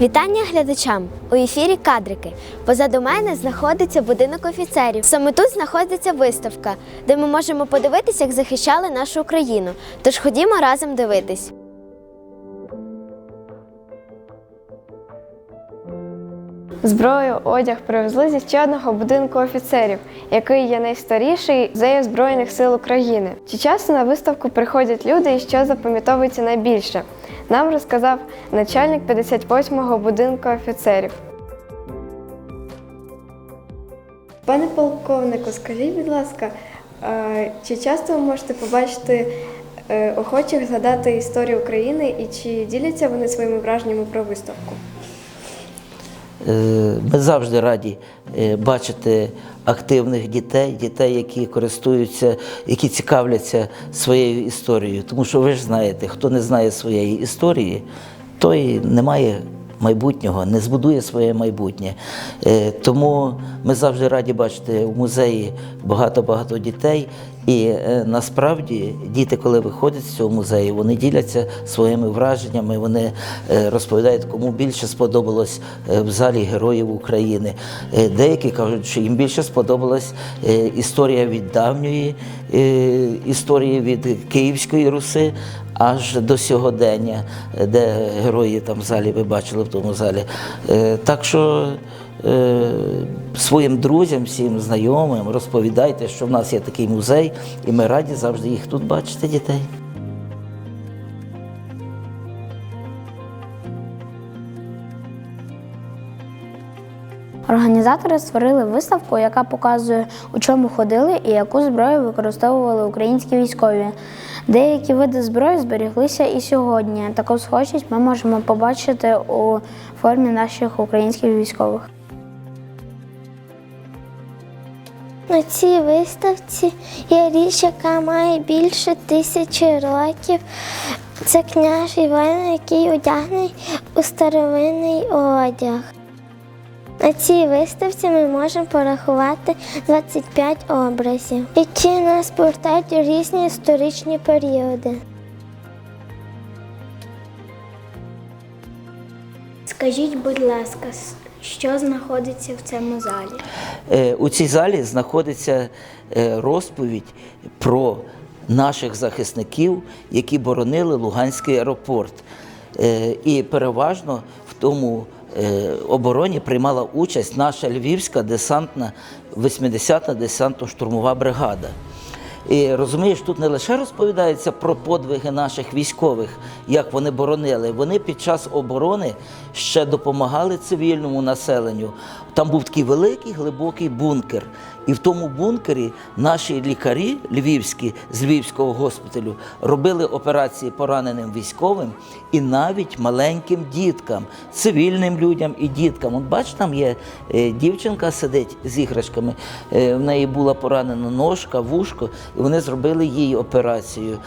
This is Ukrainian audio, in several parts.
Вітання глядачам! У ефірі кадрики. Позаду мене знаходиться будинок офіцерів. Саме тут знаходиться виставка, де ми можемо подивитися, як захищали нашу Україну. Тож ходімо разом дивитись. Зброю, одяг привезли зі ще одного будинку офіцерів, який є найстаріший музею Збройних сил України. Чи часто на виставку приходять люди і що запам'ятовується найбільше? Нам розказав начальник 58-го будинку офіцерів. Пане полковнику, скажіть, будь ласка, чи часто ви можете побачити е, охочих згадати історію України і чи діляться вони своїми враженнями про виставку? Е, Ми завжди раді е, бачити активних дітей, дітей, які користуються, які цікавляться своєю історією. Тому що ви ж знаєте, хто не знає своєї історії, той не має майбутнього, не збудує своє майбутнє. Е, Тому ми завжди раді бачити в музеї багато-багато дітей. І е, насправді діти, коли виходять з цього музею, вони діляться своїми враженнями, вони е, розповідають, кому більше сподобалось е, в залі Героїв України. Деякі кажуть, що їм більше сподобалась історія від давньої історії від Київської Руси. Аж до сьогодення, де герої там в залі ви бачили в тому залі. Так що своїм друзям, всім знайомим розповідайте, що в нас є такий музей, і ми раді завжди їх тут бачити, дітей. Організатори створили виставку, яка показує, у чому ходили і яку зброю використовували українські військові. Деякі види зброї зберіглися і сьогодні. Таку схожість ми можемо побачити у формі наших українських військових. На цій виставці є річ, яка має більше тисячі років. Це княж Іван, який одягнений у старовинний одяг. На цій виставці ми можемо порахувати 25 образів, які нас повертають у різні історичні періоди. Скажіть, будь ласка, що знаходиться в цьому залі? Е, У цій залі знаходиться е, розповідь про наших захисників, які боронили Луганський аеропорт. Е, І переважно в тому обороні приймала участь наша львівська десантна 80-та десантно-штурмова бригада. І розумієш, тут не лише розповідається про подвиги наших військових, як вони боронили. Вони під час оборони ще допомагали цивільному населенню. Там був такий великий глибокий бункер. І в тому бункері наші лікарі львівські з львівського госпіталю робили операції пораненим військовим і навіть маленьким діткам, цивільним людям і діткам. От бач, там є е, дівчинка сидить з іграшками. е, В неї була поранена ножка, вушко, і вони зробили їй операцію.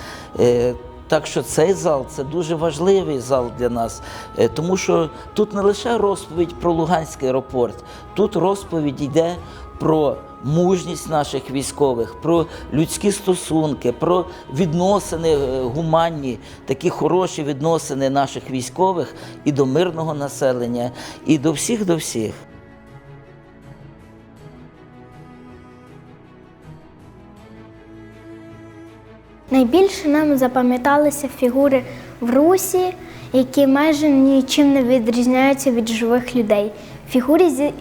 Так що цей зал це дуже важливий зал для нас, е, тому що тут не лише розповідь про Луганський аеропорт, тут розповідь йде про мужність наших військових, про людські стосунки, про відносини е, гуманні, такі хороші відносини наших військових і до мирного населення, і до всіх до всіх. Найбільше нам запам'яталися фігури в русі, які майже нічим не відрізняються від живих людей. Фігури зі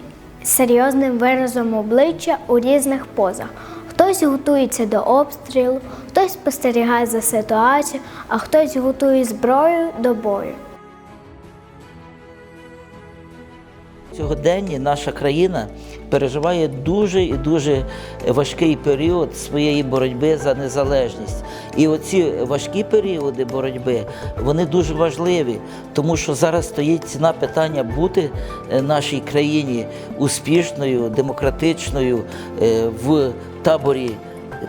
серйозним виразом обличчя у різних позах. Хтось готується до обстрілу, хтось спостерігає за ситуацією, а хтось готує зброю до бою. Сьогодні наша країна переживає дуже і дуже важкий період своєї боротьби за незалежність. І оці важкі періоди боротьби вони дуже важливі, тому що зараз стоїть ціна питання бути е, нашій країні успішною, демократичною е, в таборі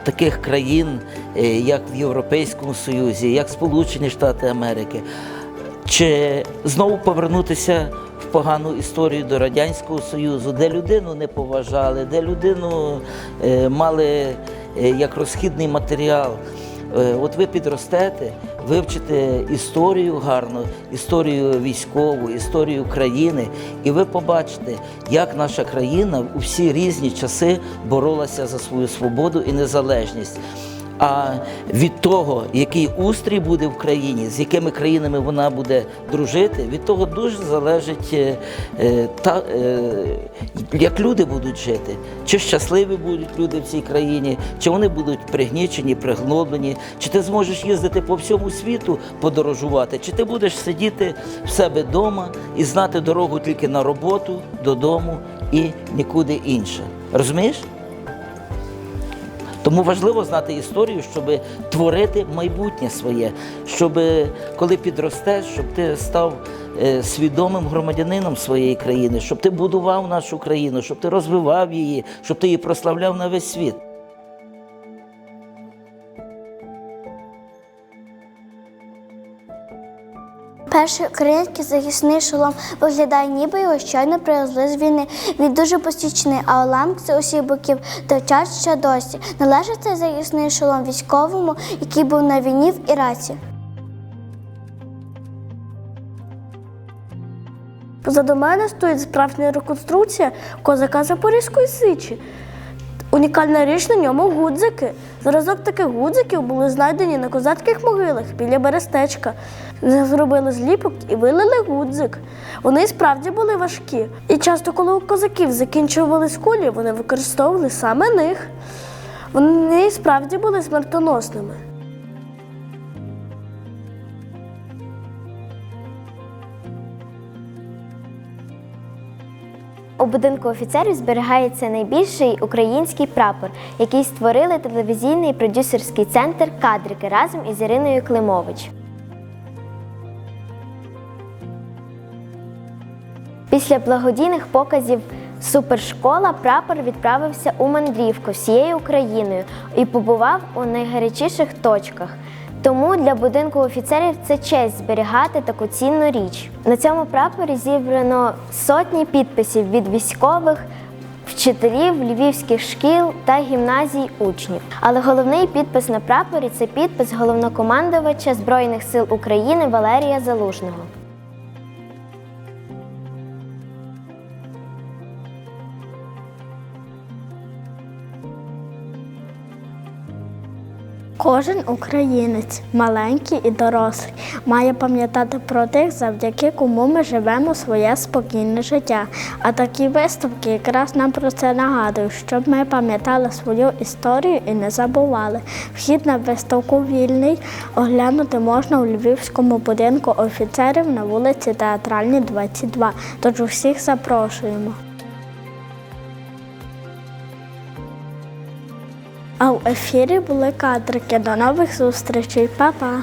таких країн, е, як в Європейському Союзі, як Сполучені Штати Америки. Чи знову повернутися погану історію до Радянського Союзу, де людину не поважали, де людину е, мали е, як розхідний матеріал. Е, от ви підростете, вивчите історію гарно, історію військову, історію країни, і ви побачите, як наша країна у всі різні часи боролася за свою свободу і незалежність. А від того, який устрій буде в країні, з якими країнами вона буде дружити, від того дуже залежить е, е, та, е, як люди будуть жити. Чи щасливі будуть люди в цій країні, чи вони будуть пригнічені, пригноблені, чи ти зможеш їздити по всьому світу, подорожувати, чи ти будеш сидіти в себе вдома і знати дорогу тільки на роботу, додому і нікуди інше. Розумієш? Тому важливо знати історію, щоб творити майбутнє своє, щоб коли підростеш, щоб ти став е, свідомим громадянином своєї країни, щоб ти будував нашу країну, щоб ти розвивав її, щоб ти її прославляв на весь світ. Перший український захисний шолом виглядає, ніби його щойно привезли з війни. Він дуже посічний, а уламки з усіх боків торчать ще досі. Належить цей захисний шолом військовому, який був на війні в Іраці. Позаду мене стоїть справжня реконструкція козака Запорізької сичі. Унікальна річ на ньому гудзики. Зразок таких гудзиків були знайдені на козацьких могилах біля берестечка. Зробили зліпок і вилили гудзик. Вони справді були важкі. І часто, коли у козаків закінчувались кулі, вони використовували саме них. Вони справді були смертоносними. У будинку офіцерів зберігається найбільший український прапор, який створили телевізійний продюсерський центр Кадрики разом із Іриною Климович. Після благодійних показів Супершкола прапор відправився у мандрівку всією Україною і побував у найгарячіших точках. Тому для будинку офіцерів це честь зберігати таку цінну річ. На цьому прапорі зібрано сотні підписів від військових, вчителів львівських шкіл та гімназій учнів. Але головний підпис на прапорі це підпис головнокомандувача Збройних сил України Валерія Залужного. Кожен українець, маленький і дорослий, має пам'ятати про тих, завдяки кому ми живемо своє спокійне життя. А такі виставки якраз нам про це нагадують, щоб ми пам'ятали свою історію і не забували. Вхід на виставку вільний оглянути можна у Львівському будинку офіцерів на вулиці Театральній, 22. Тож усіх запрошуємо. А в ефірі були кадрики. До нових зустрічей, Па-па!